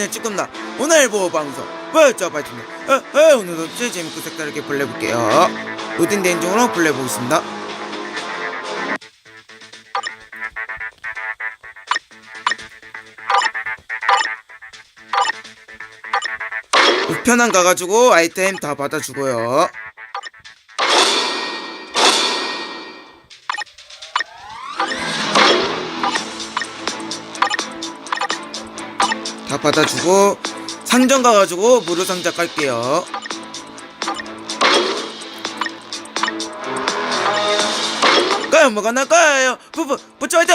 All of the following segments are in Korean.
안녕 쭈꿈나 오늘 보호 방송? 벌써 발전다 어, 어, 오늘도 진짜 재밌고 색다르게 플레이해볼게요. 로딩된 중으로 플레이해보겠습니다. 우편함 가가지고 아이템 다 받아주고요 받아주고 상점 가가지고 무료 상자 깔게요. 까요 뭐가 나까요? 부부 부처 화이트!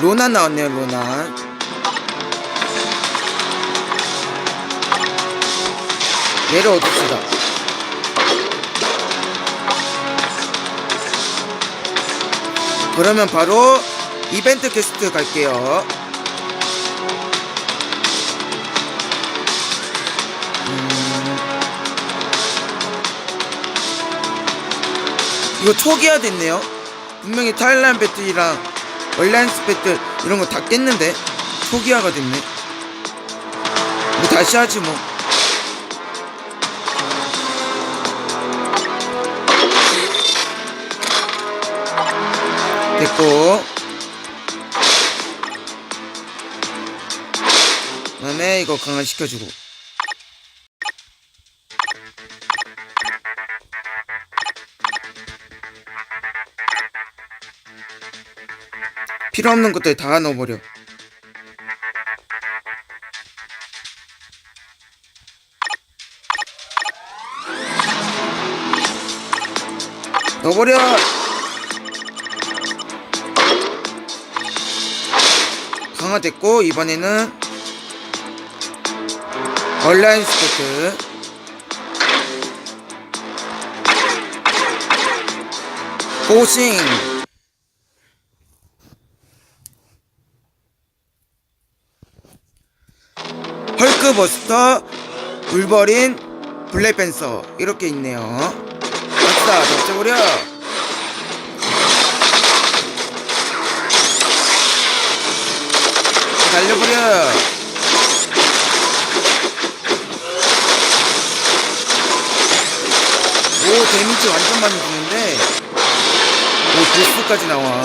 로나 나왔네요 로나. 얻읍시다 그러면 바로 이벤트 퀘스트 갈게요. 음. 이거 초기화 됐네요. 분명히 타일란 배틀이랑 얼라이언스 배틀 이런 거 다 깼는데 초기화가 됐네. 뭐 다시 하지 뭐. 됐고. 그 다음에 이거 강화시켜주고. 필요 없는 것들 다 넣어버려. 넣어버려 강화됐고 이번에는 온라인 스포트. 고싱. 헐크버스터 울버린 블랙팬서. 이렇게 있네요. 아싸 달려버려 오 데미지 완전 많이 주는데 오 보스까지 나와.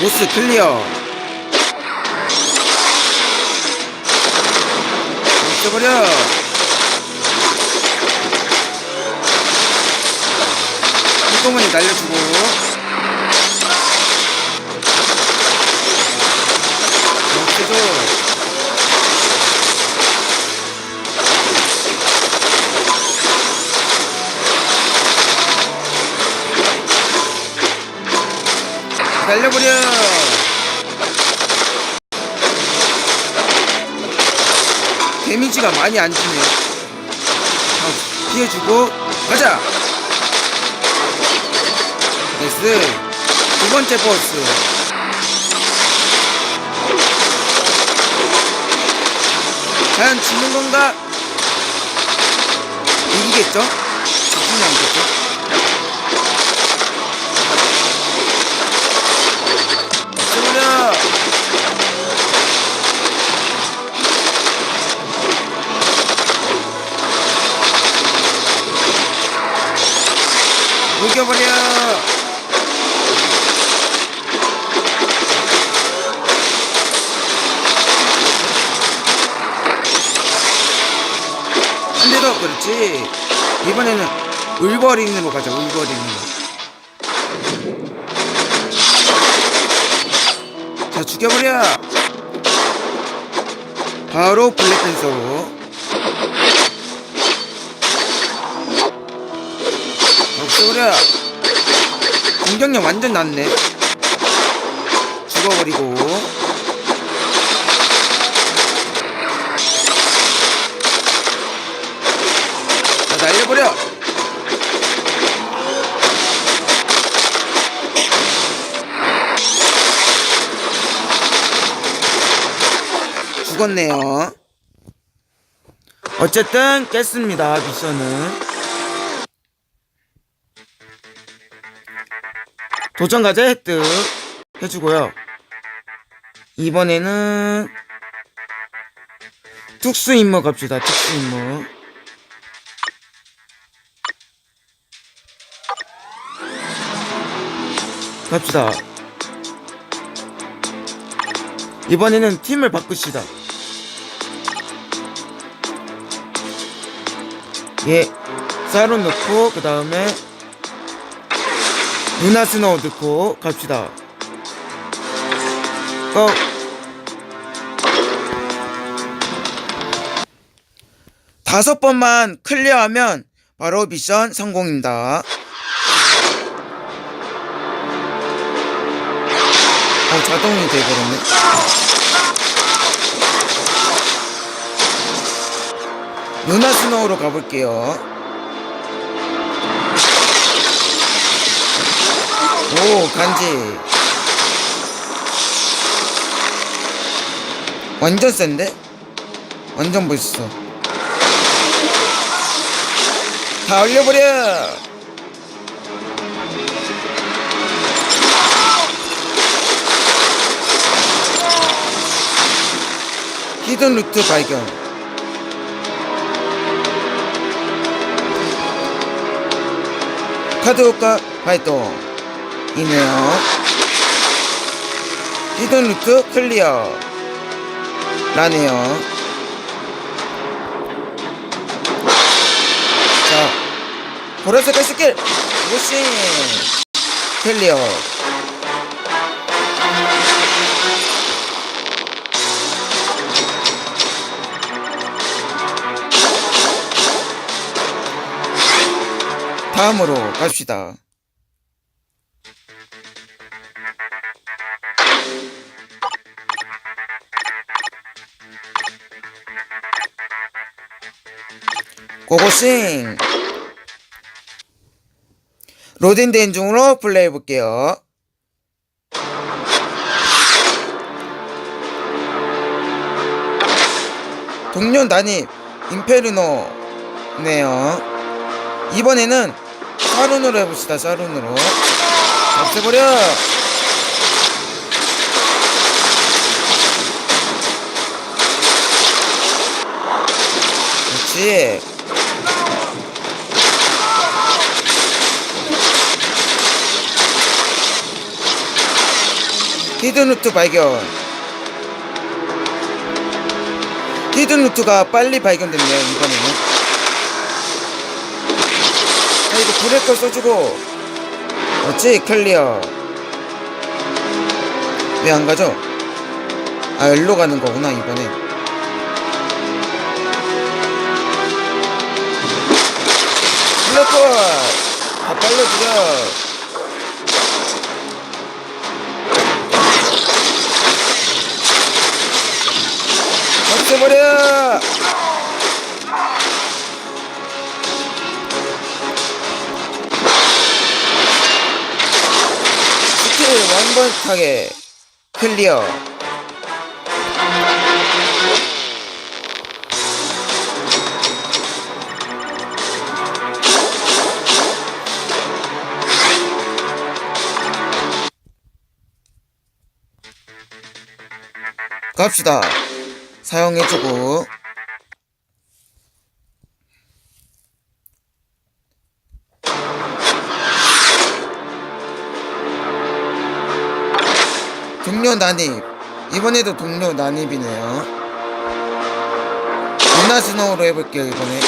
보스 클리어. 없애버려. 한꺼번에 날려주고 달려버려 데미지가 많이 안 주네 자, 피해주고 가자. 나이스. 두 번째 버스. 과연 지는 건가? 이기겠죠? 바로 블랙팬서로. 없애버려 공격력 완전 낮네. 죽어버리고. 자 날려버려 죽었네요 어쨌든 깼습니다 미션은 도전 과제 획득 해주고요. 이번에는 특수 임무 갑시다. 특수 임무. 갑시다. 이번에는 팀을 바꾸시다. 예, 사론 넣고 그 다음에 루나 스노우 넣고 갑시다. 고! 다섯 번만 클리어하면 바로 미션 성공입니다. 어, 자동이 돼버렸네. 루나 스노우로 가볼게요. 오, 간지. 완전 센데? 완전 멋있어. 다 올려버려! 히든 루트 발견. 카드 효과 발동. 이네요. 히든 루트 클리어. 라네요. 자, 보라색깔 스킬! 무싱! 클리어. 다음으로 갑시다. 고고싱! 로딩 된 중으로 플레이 해볼게요. 동료 난입 임페르노네요. 이번에는 사룬으로 해봅시다. 사룬으로 없애버려. 그렇지. 히든루트 발견. 히든루트가 빨리 발견됐네요. 이번에는. 자, 이거 브레이커 써주고. 그렇지, 클리어. 왜 안 가죠? 아, 일로 가는 거구나, 이번엔. 블랙홀! 다 빨려들여. 스킬 완벽하게 클리어. 갑시다. 사용해주고. 난입. 이번에도 동료 난입이네요. 루나 스노우로 해볼게요, 이번에.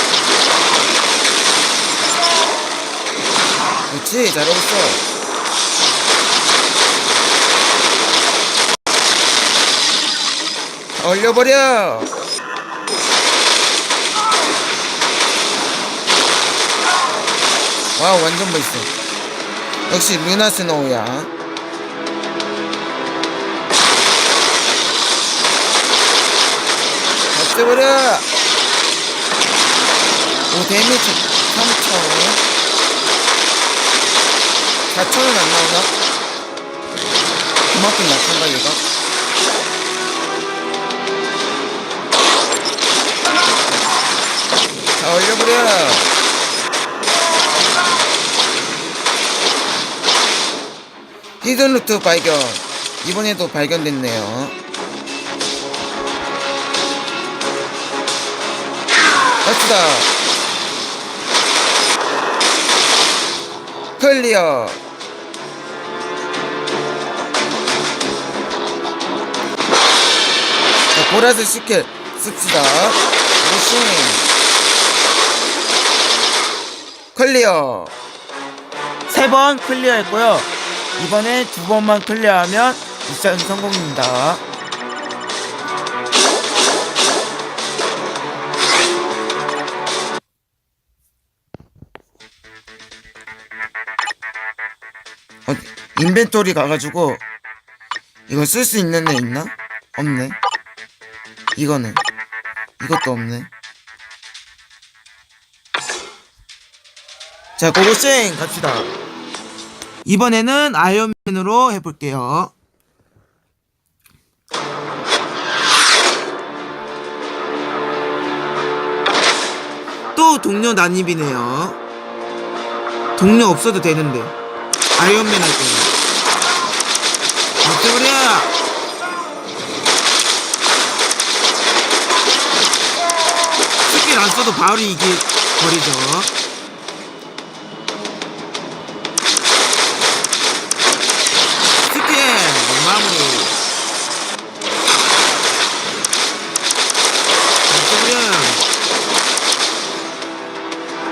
그렇지, 잘하고 있어. 얼려버려! 와, 완전 멋있어. 역시 루나 스노우야. 없애버려! 오, 데미지 3,000. 4,000은 안 나오나? 그만큼 약한가, 얘가? 다 올려버려! 히든루트 발견. 이번에도 발견됐네요. 갑시다. 클리어. 자, 보라색 스킬 씁시다. 무싱. 클리어. 세 번 클리어했고요. 이번에 두 번만 클리어하면 미션 성공입니다. 인벤토리 가가지고 이거 쓸 수 있는 애 있나? 없네. 이거는 이것도 없네. 자, 고고싱 갑시다. 이번에는 아이언맨으로 해볼게요. 또 동료 난입이네요. 동료 없어도 되는데. 아이언맨 할 때는. 어쩌그래! 스킬 안 써도 바로 이기 버리죠.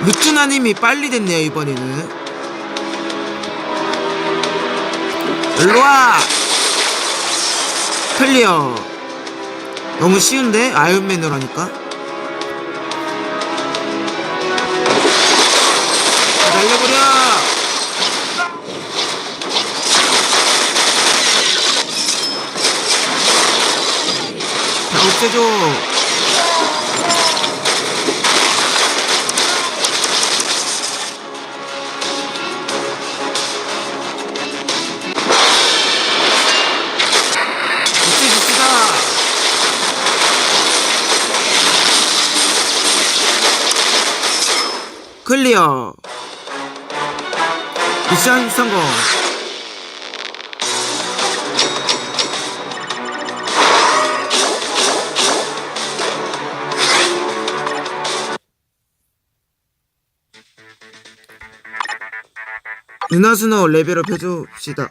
루트나님이 빨리 됐네요 이번에는. 일로와. 클리어. 너무 쉬운데? 아이언맨으로 하니까. 날려버려. 다 없애줘 클리어 미션 성공 은하수너 레벨업 해줍시다.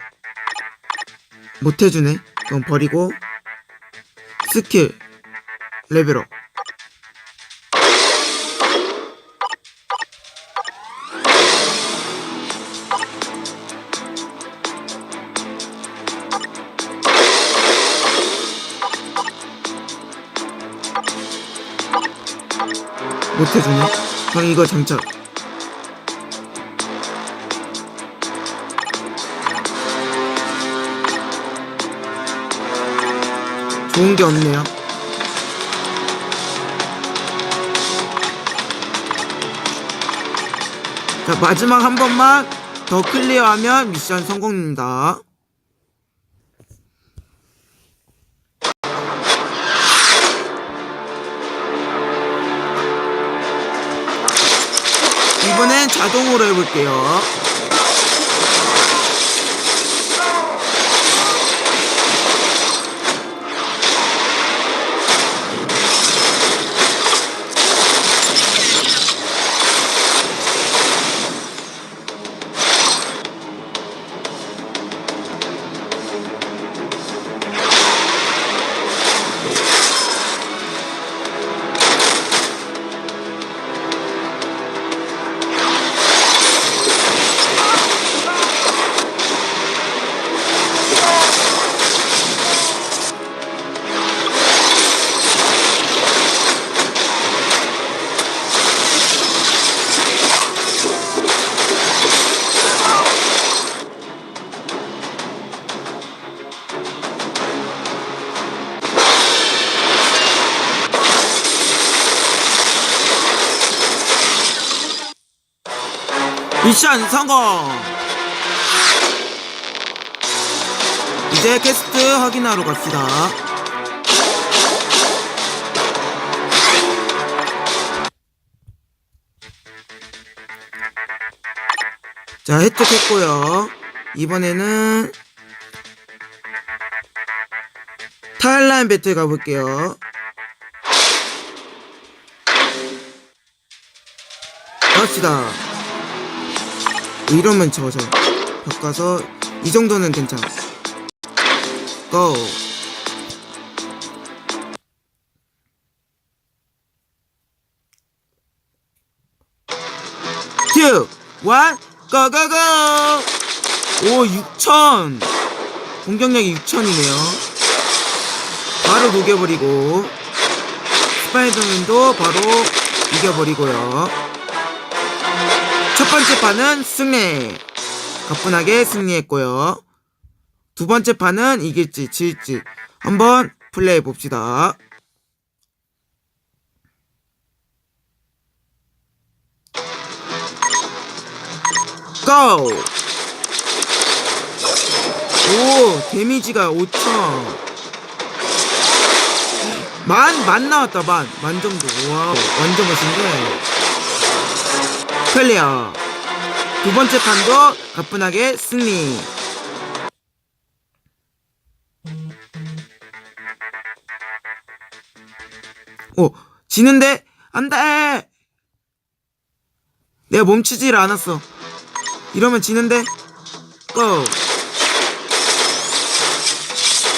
못해주네. 그럼 버리고 스킬 레벨업 못해주네 그럼 이거 장착. 좋은 게 없네요. 자 마지막 한 번만 더 클리어하면 미션 성공입니다 자동으로 해볼게요 미션 성공! 이제 캐스트 확인하러 갑시다. 자, 획득했고요. 이번에는 타일라인 배틀 가볼게요. 갑시다. 이러면 저저 바꿔서 이 정도는 괜찮아. 고. 투, 원, 고고고! 오, 6천! 공격력이 6천이네요. 바로 녹여버리고, 스파이더맨도 바로 이겨버리고요. 첫 번째 판은 승리! 가뿐하게 승리했고요. 두 번째 판은 이길지 질지 한번 플레이 봅시다. 고! 오, 데미지가 5천. 만, 만 나왔다, 만. 만 정도. 와 완전 멋진데. 클리어. 두 번째 판도 가뿐하게 승리. 오, 지는데? 안 돼! 내가 멈추질 않았어. 이러면 지는데? 고!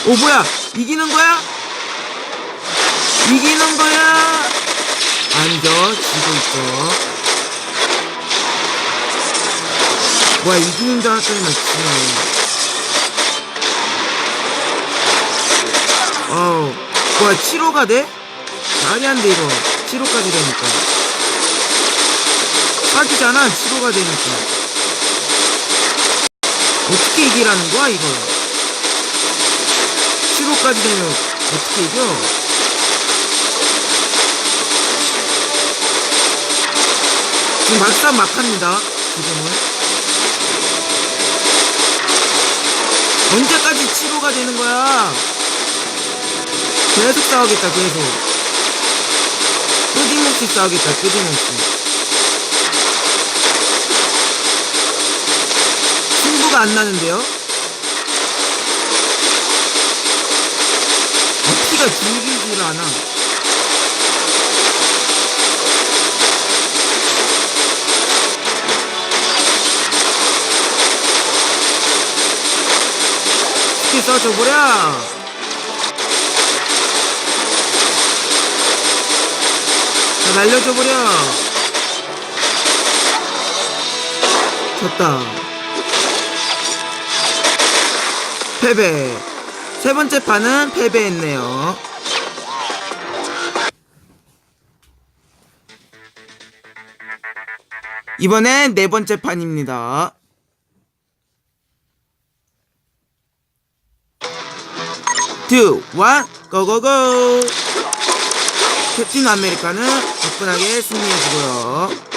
오, 뭐야! 이기는 거야? 이기는 거야? 아니죠. 지고 있죠. 뭐야, 이기는 줄 알았더니만 지네. 어우, 뭐야, 7호가 돼? 말이 안 돼, 이거. 7호까지 되니까. 사기잖아, 7호가 되니까. 어떻게 이기라는 거야, 이거? 7호까지 되면 어떻게 이겨? 지금 막상 막합니다, 지금은. 언제까지 7호가 되는 거야? 계속 싸우겠다, 계속. 끊임없이 싸우겠다, 끊임없이. 승부가 안 나는데요? 아, 피가 줄기질 않아. 쉽게 써줘버려! 자, 날려줘버려! 졌다. 패배. 세 번째 판은 패배했네요. 이번엔 네 번째 판입니다. 투, 원, 고고고! 캡틴 아메리카는 가뿐하게 승리해주고요.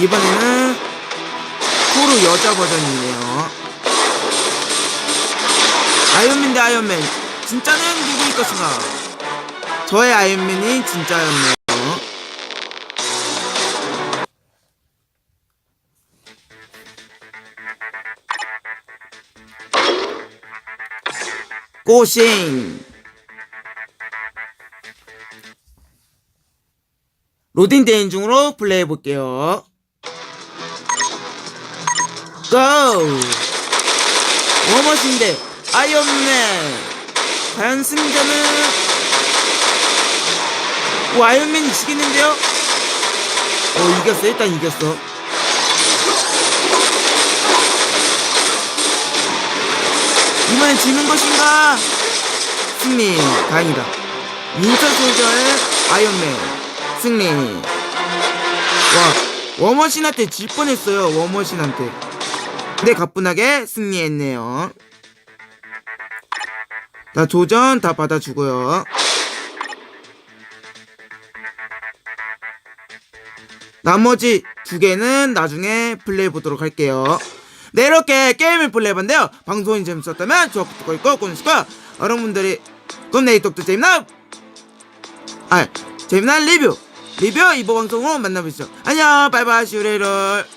이번에는 토르 여자 버전이네요. 아이언맨 대 아이언맨. 진짜는 누구일 것인가? 저의 아이언맨이 진짜였네요. 고싱! 로딩 대행 중으로 플레이 해 볼게요. 고! 워머신데 아이언맨 과연 승자는 오 아이언맨이 지겠는데요? 어 이겼어 일단 이겼어 이번엔 지는 것인가? 승리 다행이다 윈터 솔저의 아이언맨 승리 와 워머신한테 질 뻔했어요 워머신한테 근데 가뿐하게 승리했네요. 자, 조전 다 받아주고요. 나머지 두 개는 나중에 플레이 보도록 할게요. 네, 이렇게 게임을 플레이해봤는데요. 방송이 재밌었다면 좋아요, 구독, 있고, 꽂으시고, 여러분들이 굿네이 독도 재밌나? 아, 재미난 리뷰! 리뷰 이번 방송으로 만나보시죠. 안녕, 바이바이, 슈레이롤.